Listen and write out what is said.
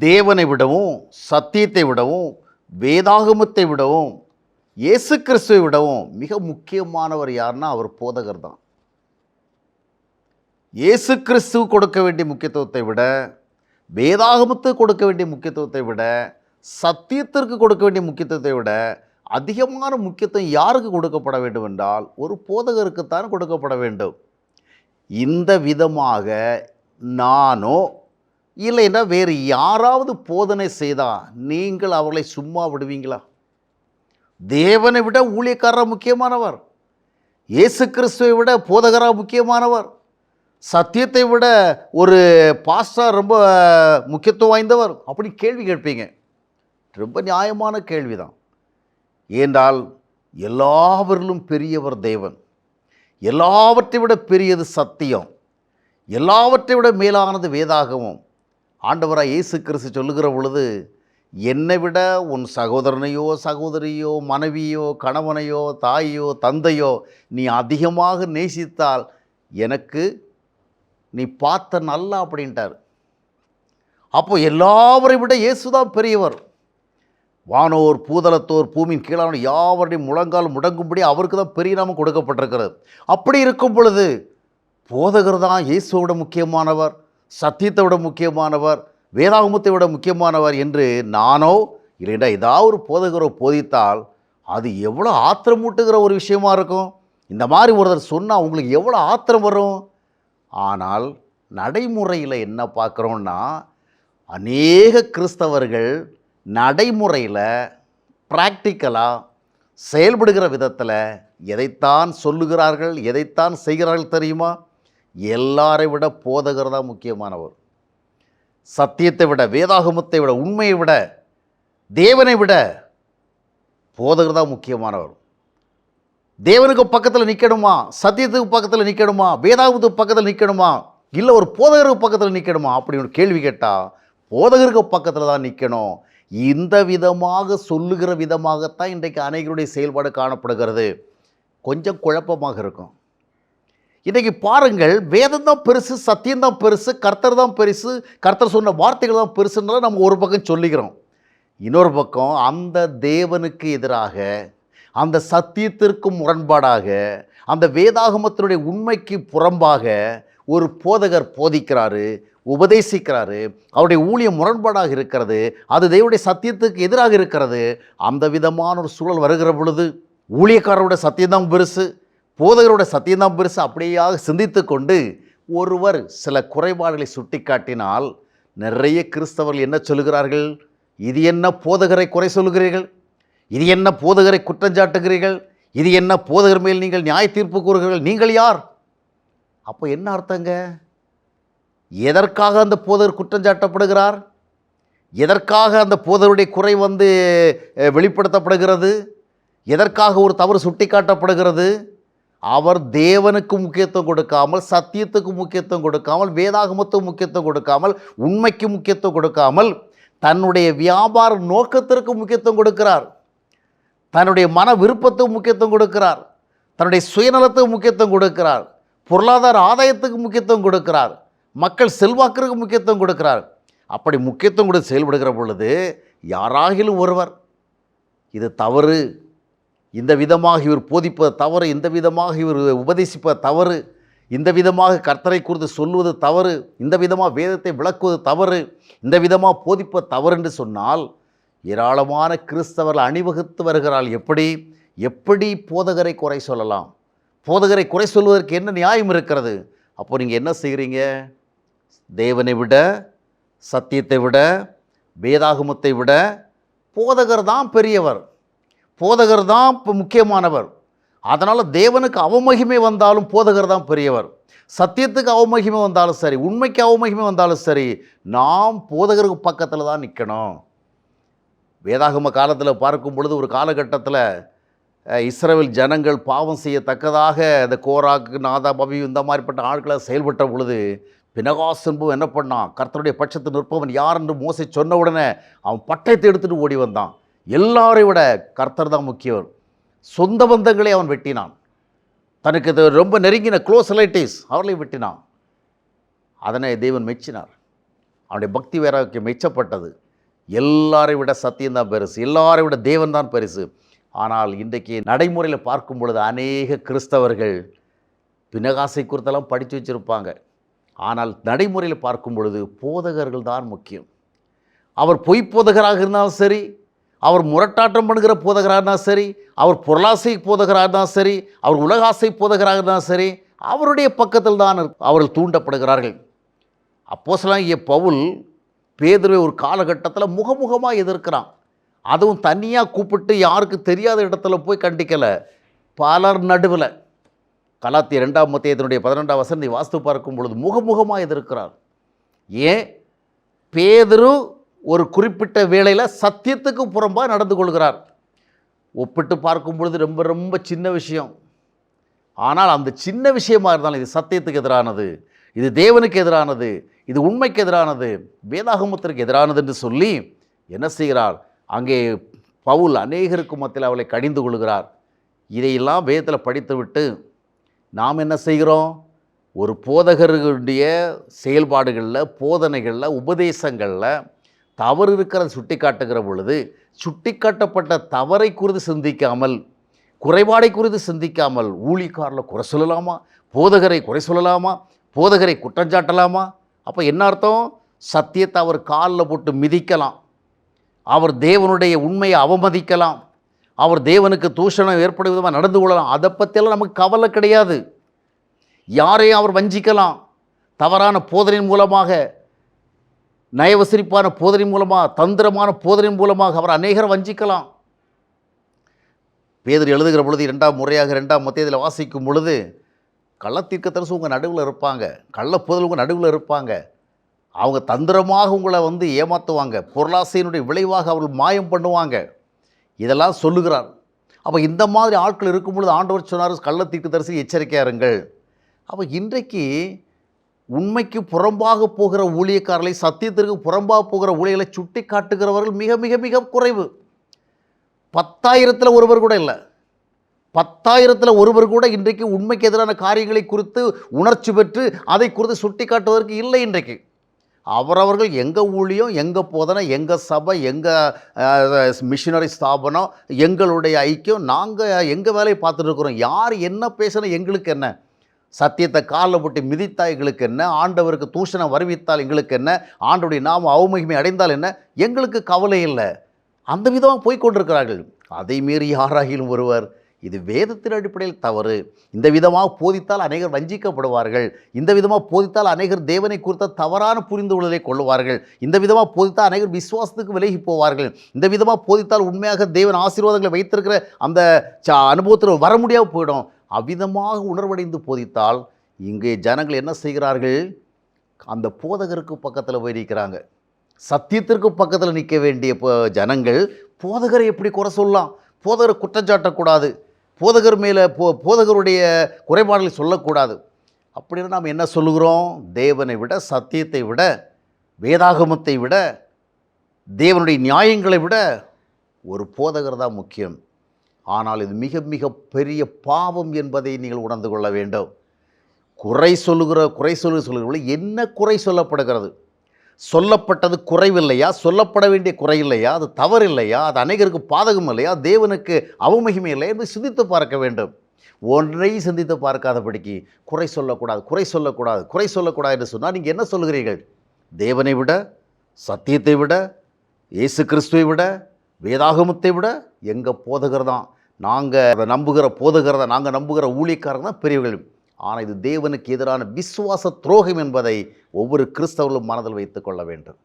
தேவனை விடவும் சத்தியத்தை விடவும் வேதாகமத்தை விடவும் இயேசு கிறிஸ்துவை விடவும் மிக முக்கியமானவர் யாருன்னா அவர் போதகர் தான். இயேசு கிறிஸ்து கொடுக்க வேண்டிய முக்கியத்துவத்தை விட வேதாகமத்துக்கு கொடுக்க வேண்டிய முக்கியத்துவத்தை விட சத்தியத்திற்கு கொடுக்க வேண்டிய முக்கியத்துவத்தை விட அதிகமான முக்கியத்துவம் யாருக்கு கொடுக்கப்பட வேண்டும் என்றால் ஒரு போதகருக்குத்தான் கொடுக்கப்பட வேண்டும். இந்த விதமாக நானோ இல்லைன்னா வேறு யாராவது போதனை செய்தால் நீங்கள் அவர்களை சும்மா விடுவீங்களா? தேவனை விட ஊழியக்காரர் முக்கியமானவர். இயேசு கிறிஸ்துவை விட போதகராக முக்கியமானவர். சத்தியத்தை விட ஒரு பாஸ்டர் ரொம்ப முக்கியத்துவம் வாய்ந்தவர். அப்படி கேள்வி கேட்பீங்க. ரொம்ப நியாயமான கேள்விதான். ஏன்றால் எல்லாவரிலும் பெரியவர் தேவன். எல்லாவற்றை விட பெரியது சத்தியம். எல்லாவற்றை விட மேலானது வேதாகமும். ஆண்டவராக இயேசு கிறிஸ்து சொல்லுகிற பொழுது என்னை விட உன் சகோதரனையோ சகோதரியோ மனைவியோ கணவனையோ தாயோ தந்தையோ நீ அதிகமாக நேசித்தால் எனக்கு நீ பார்த்த நல்லா அப்படின்ட்டார். அப்போ எல்லாவரை விட இயேசுதான் பெரியவர். வானோர் பூதலத்தோர் பூமியின் கீழான யாவருடைய முழங்கால் முடங்கும்படி அவருக்கு தான் பெரிய நாமம் கொடுக்கப்பட்டிருக்கிறது. அப்படி இருக்கும் பொழுது போதகர் தான் இயேசுவோட முக்கியமானவர். சத்தியத்தை விட முக்கியமானவர் வேதாகமத்தை விட முக்கியமானவர் என்று நானோ இல்லைன்னா ஏதாவது ஒரு போதகரோ போதித்தால் அது எவ்வளோ ஆத்திரமூட்டுகிற ஒரு விஷயமா இருக்கும்? இந்த மாதிரி ஒருத்தர் சொன்னால் உங்களுக்கு எவ்வளோ ஆத்திரம் வரும்? ஆனால் நடைமுறையில் என்ன பார்க்குறோன்னா அநேக கிறிஸ்தவர்கள் நடைமுறையில் ப்ராக்டிக்கலாக செயல்படுகிற விதத்தில் எதைத்தான் சொல்லுகிறார்கள் எதைத்தான் செய்கிறார்கள் தெரியுமா? எல்லாரை விட போதகர் தான் முக்கியமானவர். சத்தியத்தை விட வேதாகமத்தை விட உண்மையை விட தேவனை விட போதகர் தான் முக்கியமானவர். தேவனுக்கு பக்கத்தில் நிற்கணுமா சத்தியத்துக்கு பக்கத்தில் நிற்கணுமா வேதாகமத்துக்கு பக்கத்தில் நிற்கணுமா இல்லை ஒரு போதகருக்கு பக்கத்தில் நிற்கணுமா அப்படி ஒரு கேள்வி கேட்டால் போதகருக்கு பக்கத்தில் தான் நிற்கணும் இந்த விதமாக சொல்லுகிற விதமாகத்தான் இன்றைக்கு அனைவருடைய செயல்பாடு காணப்படுகிறது. கொஞ்சம் குழப்பமாக இருக்கும். இன்றைக்கி பாருங்கள் வேதம் தான் பெருசு சத்தியம் தான் பெருசு கர்த்தர் தான் பெருசு கர்த்தர் சொன்ன வார்த்தைகள் தான் பெருசுன்றதை நம்ம ஒரு பக்கம் சொல்லிக்கிறோம். இன்னொரு பக்கம் அந்த தேவனுக்கு எதிராக அந்த சத்தியத்திற்கு முரண்பாடாக அந்த வேதாகமத்தினுடைய உண்மைக்கு புறம்பாக ஒரு போதகர் போதிக்கிறாரு உபதேசிக்கிறாரு அவருடைய ஊழியம் முரண்பாடாக இருக்கிறது அது தேவனுடைய சத்தியத்துக்கு எதிராக இருக்கிறது அந்த விதமான ஒரு சூழல் வருகிற பொழுது ஊழியக்காரரோட சத்தியம்தான் பெருசு. போதகரோட சத்தியந்தான் பெருசு அப்படியாக சிந்தித்து கொண்டு ஒருவர் சில குறைபாடுகளை சுட்டிக்காட்டினால் நிறைய கிறிஸ்தவர்கள் என்ன சொல்கிறார்கள் இது என்ன போதகரை குறை சொல்கிறீர்கள் இது என்ன போதகரை குற்றஞ்சாட்டுகிறீர்கள் இது என்ன போதகர் மேல் நீங்கள் நியாய தீர்ப்பு கூறுகிறீர்கள்? நீங்கள் யார்? அப்போ என்ன அர்த்தங்க? எதற்காக அந்த போதகர் குற்றஞ்சாட்டப்படுகிறார் எதற்காக அந்த போதருடைய குறை வந்து வெளிப்படுத்தப்படுகிறது? எதற்காக ஒரு தவறு சுட்டிக்காட்டப்படுகிறது? அவர் தேவனுக்கு முக்கியத்துவம் கொடுக்காமல் சத்தியத்துக்கு முக்கியத்துவம் கொடுக்காமல் வேதாகமத்துக்கு முக்கியத்துவம் கொடுக்காமல் உண்மைக்கு முக்கியத்துவம் கொடுக்காமல் தன்னுடைய வியாபார நோக்கத்திற்கு முக்கியத்துவம் கொடுக்கிறார். தன்னுடைய மன விருப்பத்துக்கு முக்கியத்துவம் கொடுக்கிறார். தன்னுடைய சுயநலத்துக்கு முக்கியத்துவம் கொடுக்கிறார். பொருளாதார ஆதாயத்துக்கு முக்கியத்துவம் கொடுக்கிறார். மக்கள் செல்வாக்கிற்கு முக்கியத்துவம் கொடுக்கிறார். அப்படி முக்கியத்துவம் கொடுத்து செயல்படுகிற பொழுது யாராகிலும் ஒருவர் இது தவறு. இந்த விதமாக இவர் போதிப்பது தவறு இந்த விதமாக இவர் உபதேசிப்பது தவறு இந்த விதமாக கர்த்தரை குறித்து சொல்லுவது தவறு இந்த விதமாக வேதத்தை விளக்குவது தவறு இந்த விதமாக போதிப்பது தவறு என்று சொன்னால் ஏராளமான கிறிஸ்தவர்கள் அணிவகுத்து வருகிறாள் எப்படி? எப்படி போதகரை குறை சொல்லலாம்? போதகரை குறை சொல்வதற்கு என்ன நியாயம் இருக்கிறது? அப்போ நீங்கள் என்ன செய்கிறீங்க? தேவனை விட சத்தியத்தை விட வேதாகமத்தை விட போதகர் தான் பெரியவர். போதகர் தான் இப்போ முக்கியமானவர். அதனால் தேவனுக்கு அவமகிமை வந்தாலும் போதகர் தான் பெரியவர். சத்தியத்துக்கு அவமகிமை வந்தாலும் சரி உண்மைக்கு அவமகிமை வந்தாலும் சரி நாம் போதகருக்கு பக்கத்தில் தான் நிற்கணும் வேதாகம காலத்தில் பார்க்கும் பொழுது ஒரு காலகட்டத்தில் இஸ்ரேல் ஜனங்கள் பாவம் செய்யத்தக்கதாக இந்த கோராக்கு நாதா பபி இந்த மாதிரிப்பட்ட ஆட்களை செயல்பட்ட பொழுது பினகாஸ் என்பவன் என்ன பண்ணான்? கர்த்தருடைய பட்சத்தில் நிற்பவன் யார் என்று மோசை சொன்ன உடனே அவன் பட்டயத்தை எடுத்துகிட்டு ஓடி வந்தான். எல்லாரை விட கர்த்தர் தான் முக்கியவர். சொந்த பந்தங்களை அவன் வெட்டினான். தனக்கு இது ரொம்ப நெருங்கின க்ளோஸ் ரிலேட்டிவ்ஸ் அவர்களையும் வெட்டினான். அதனை தேவன் மெச்சினார். அவனுடைய பக்தி வைராக்கியம் மெச்சப்பட்டது. எல்லாரை விட சத்தியம்தான் பெருசு. எல்லாரை விட தேவன் தான் பெருசு. ஆனால் இன்றைக்கு நடைமுறையில் பார்க்கும் பொழுது அநேக கிறிஸ்தவர்கள் பினகாசை குறித்தெல்லாம் படித்து வச்சுருப்பாங்க. ஆனால் நடைமுறையில் பார்க்கும் பொழுது போதகர்கள் தான் முக்கியம். அவர் பொய் போதகராக இருந்தாலும் சரி அவர் முரட்டாட்டம் பண்ணுகிற போதகராக இருந்தாலும் சரி அவர் பொருளாசை போதகராக இருந்தாலும் சரி அவர் உலகாசை போதகராக இருந்தாலும் சரி அவருடைய பக்கத்தில் தான் அவர்கள் தூண்டப்படுகிறார்கள். அப்போஸ்தலனாகிய பவுல் பேதுருவை ஒரு காலகட்டத்தில் முகமுகமாக எதிர்க்கிறான். அதுவும் தனியாக கூப்பிட்டு யாருக்கு தெரியாத இடத்துல போய் கண்டிக்கலை. பலர் நடுவில். கலாத்தி ரெண்டாம் மத்தியத்தினுடைய பதினெண்டாம் வசனத்தை வாஸ்து பார்க்கும் பொழுது முகமுகமாக எதிர்க்கிறார். ஏன்? பேதுரு ஒரு குறிப்பிட்ட வேளையில் சத்தியத்துக்கு புறம்பாக நடந்து கொள்கிறார். ஒப்பிட்டு பார்க்கும் பொழுது ரொம்ப ரொம்ப சின்ன விஷயம். ஆனால் அந்த சின்ன விஷயமாக இருந்தாலும் இது சத்தியத்துக்கு எதிரானது இது தேவனுக்கு எதிரானது இது உண்மைக்கு எதிரானது வேதாகமத்திற்கு எதிரானது என்று சொல்லி என்ன செய்கிறார்? அங்கே பவுல் அநேகருக்கு மத்தியில் அவளை கடிந்து கொள்கிறார். இதையெல்லாம் வேதத்தில் படித்துவிட்டு நாம் என்ன செய்கிறோம்? ஒரு போதகர்களுடைய செயல்பாடுகளில் போதனைகளில் உபதேசங்களில் தவறு இருக்கிறத சுட்டி காட்டுகிற பொழுது சுட்டி காட்டப்பட்ட தவறை குறித்து சிந்திக்காமல் குறைபாடை குறித்து சிந்திக்காமல் ஊழிக்காரில் குறை சொல்லலாமா? போதகரை குறை சொல்லலாமா? போதகரை குற்றஞ்சாட்டலாமா அப்போ என்ன அர்த்தம்? சத்தியத்தை அவர் காலில் போட்டு மிதிக்கலாம். அவர் தேவனுடைய உண்மையை அவமதிக்கலாம். அவர் தேவனுக்கு தூஷணம் ஏற்படும் விதமாக நடந்து கொள்ளலாம். அதை பற்றியெல்லாம் நமக்கு கவலை கிடையாது. யாரையும் அவர் வஞ்சிக்கலாம். தவறான போதனையின் மூலமாக நயவசரிப்பான போதனை மூலமாக தந்திரமான போதனை மூலமாக அவர் அநேகரை வஞ்சிக்கலாம். பேதர் எழுதுகிற பொழுது இரண்டாம் முறையாக இரண்டாம் மத்தியத்தில் வாசிக்கும் பொழுது கள்ளத்தீர்க்கத்தரசு உங்கள் நடுவில் இருப்பாங்க கள்ளப்போதல் உங்கள் நடுவில் இருப்பாங்க. அவங்க தந்திரமாக உங்களை வந்து ஏமாற்றுவாங்க பொருளாசையினுடைய விளைவாக அவர்கள் மாயம் பண்ணுவாங்க. இதெல்லாம் சொல்லுகிறார். அப்போ இந்த மாதிரி ஆட்கள் இருக்கும் பொழுது ஆண்டவர் சொன்னார் கள்ளத்தீர்க்கதரிசி எச்சரிக்கையாருங்கள் அப்போ இன்றைக்கு உண்மைக்கு புறம்பாக போகிற ஊழியக்காரர்களை சத்தியத்திற்கு புறம்பாக போகிற ஊழியர்களை சுட்டி காட்டுகிறவர்கள் மிக மிக மிக குறைவு. பத்தாயிரத்தில் ஒருவர் கூட இல்லை. பத்தாயிரத்தில் ஒருவர் கூட இன்றைக்கு உண்மைக்கு எதிரான காரியங்களை குறித்து உணர்ச்சி பெற்று அதை குறித்து சுட்டி காட்டுவதற்கு இல்லை இன்றைக்கு. அவரவர்கள் எங்கள் ஊழியம் எங்கள் போதனை எங்கள் சபை எங்கள் மிஷினரி ஸ்தாபனம் எங்களுடைய ஐக்கியம் நாங்கள் எங்கள் வேலையை பார்த்துட்டு இருக்கிறோம்? யார் என்ன பேசினா எங்களுக்கு என்ன? சத்தியத்தை காலில் போட்டு மிதித்தா எங்களுக்கு என்ன? ஆண்டவருக்கு தூஷணம் வருவித்தால் எங்களுக்கு என்ன? ஆண்டவருடைய நாம அவமகிமை அடைந்தால் என்ன? எங்களுக்கு கவலை இல்லை. அந்த விதமாக போய்கொண்டிருக்கிறார்கள் அதை மீறி யாராகிலும் ஒருவர் இது வேதத்தின் அடிப்படையில் தவறு. இந்த விதமாக போதித்தால் அநேகர் வஞ்சிக்கப்படுவார்கள். இந்த விதமாக போதித்தால் அநேகர் தேவனை குறித்த தவறான புரிந்து கொள்ளலை கொள்ளுவார்கள். இந்த விதமாக போதித்தால் அநேகர் விசுவாசத்துக்கு விலகி போவார்கள். இந்த விதமாக போதித்தால் உண்மையாக தேவன் ஆசீர்வாதங்களை வைத்திருக்கிற அந்த அனுபவத்தில் வர முடியாமல் போயிடும். அவ்விதமாக உணர்வடைந்து போதித்தால் இங்கே ஜனங்கள் என்ன செய்கிறார்கள்? அந்த போதகருக்கு பக்கத்தில் போய் நிற்கிறாங்க சத்தியத்திற்கு பக்கத்தில் நிற்க வேண்டிய ஜனங்கள் போதகரை எப்படி குறை சொல்லலாம்? போதகரை குற்றஞ்சாட்டக்கூடாது போதகர் மேலே போ போதகருடைய குறைபாடுகளை சொல்லக்கூடாது. அப்படின்னு நாம் என்ன சொல்லுகிறோம்? தேவனை விட சத்தியத்தை விட வேதாகமத்தை விட தேவனுடைய நியாயங்களை விட ஒரு போதகர் தான் முக்கியம். ஆனால் இது மிக மிக பெரிய பாவம் என்பதை நீங்கள் உணர்ந்து கொள்ள வேண்டும். குறை சொல்லுகிற குறை சொல்லு சொல்லுகிற என்ன குறை சொல்லப்படுகிறது? சொல்லப்பட்டது குறைவில்லையா? சொல்லப்பட வேண்டிய குறை இல்லையா அது தவறு இல்லையா அது அநேகருக்கு பாதகம் இல்லையா தேவனுக்கு அவமகிமை இல்லையா என்று சிந்தித்து பார்க்க வேண்டும். ஒன்றை சிந்தித்து பார்க்காதபடிக்கு குறை சொல்லக்கூடாது குறை சொல்லக்கூடாது குறை சொல்லக்கூடாது என்று சொன்னால் நீங்கள் என்ன சொல்லுகிறீர்கள்? தேவனை விட சத்தியத்தை விட இயேசு கிறிஸ்துவை விட வேதாகமத்தை விட எங்கள் போதகர் தான் நாங்கள் அதை நம்புகிற போதுகிறத நாங்கள் நம்புகிற ஊழியக்காரங்க தான் பெரியவர்கள் ஆனால் இது தேவனுக்கு எதிரான விசுவாச துரோகம் என்பதை ஒவ்வொரு கிறிஸ்தவர்களும் மனதில் வைத்துக் கொள்ள வேண்டும்.